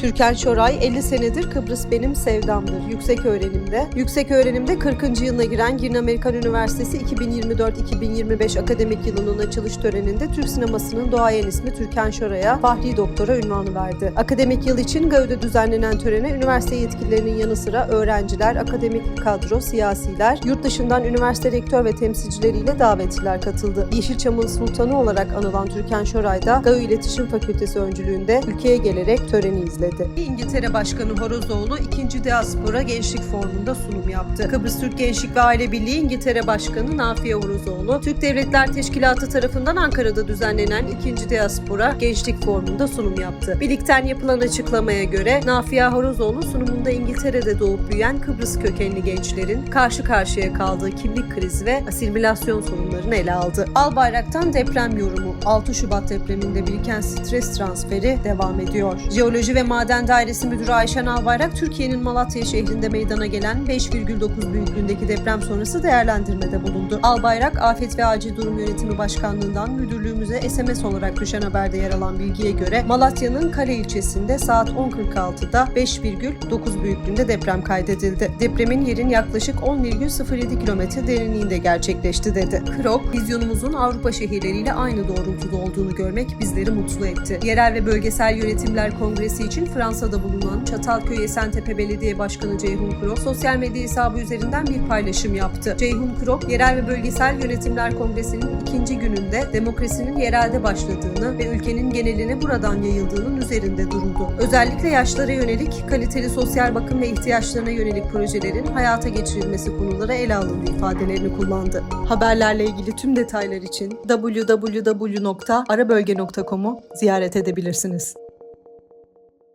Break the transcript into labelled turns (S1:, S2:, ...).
S1: Türkan Şoray 50 senedir Kıbrıs benim sevdamdır. Yüksek öğrenimde. Yüksek öğrenimde 40. yılına giren Girne Amerikan Üniversitesi 2024-2025 akademik yılının açılış töreninde Türk sinemasının doğayan ismi Türkan Şoray'a Fahri Doktora ünvanı verdi. Akademik yıl için Gövde düzenlenen törene üniversite yetkililerinin yanı sıra öğrenciler, akademik kadro, siyasiler, yurt dışından üniversite rektör ve temsilcileriyle davetliler katıldı. Yeşilçam'ın sultanı olarak anılan Türkan Şoray da GAÜ İletişim Fakültesi öncülüğünde ülkeye gelerek töreni izledi. İngiltere Başkanı Horozoğlu 2. Diaspora Gençlik Forumu'nda sunum yaptı. Kıbrıs Türk Gençlik ve Aile Birliği İngiltere Başkanı Nafiye Horozoğlu, Türk Devletler Teşkilatı tarafından Ankara'da düzenlenen 2. Diaspora Gençlik Forumu'nda sunum yaptı. Birlikten yapılan açıklamaya göre Nafiye Horozoğlu sunumunda İngiltere'de doğup büyüyen Kıbrıs kökenli gençlerin karşı karşıya kaldığı kimlik krizi ve asimilasyon sorunlarını ele aldı. Albayrak'tan deprem yorumu 6 Şubat depreminde biriken stres transferi devam ediyor. Jeoloji ve Maden Dairesi Müdürü Ayşen Albayrak, Türkiye'nin Malatya şehrinde meydana gelen 5,9 büyüklüğündeki deprem sonrası değerlendirmede bulundu. Albayrak, Afet ve Acil Durum Yönetimi Başkanlığı'ndan müdürlüğümüze SMS olarak düşen haberde yer alan bilgiye göre Malatya'nın Kale ilçesinde saat 10.46'da 5,9 büyüklüğünde deprem kaydedildi. Depremin yerin yaklaşık 10,07 kilometre derinliğinde gerçekleşti dedi. Krok, vizyonumuzun Avrupa şehirleriyle aynı doğrultuda olduğunu görmek bizleri mutlu etti. Yerel ve Bölgesel Yönetimler Kongresi için Fransa'da bulunan Çatalköy Esentepe Belediye Başkanı Ceyhun Krok, sosyal medya hesabı üzerinden bir paylaşım yaptı. Ceyhun Krok, Yerel ve Bölgesel Yönetimler Kongresi'nin ikinci gününde demokrasinin yerelde başladığını ve ülkenin geneline buradan yayıldığının üzerinde duruldu. Özellikle yaşlara yönelik kaliteli sosyal bakım ve ihtiyaçlarına yönelik projelerin hayata geçirilmesi konuları ele alındı ifadelerini kullandı. Haberlerle ilgili tüm detaylar için www.arabölge.com'u ziyaret edebilirsiniz.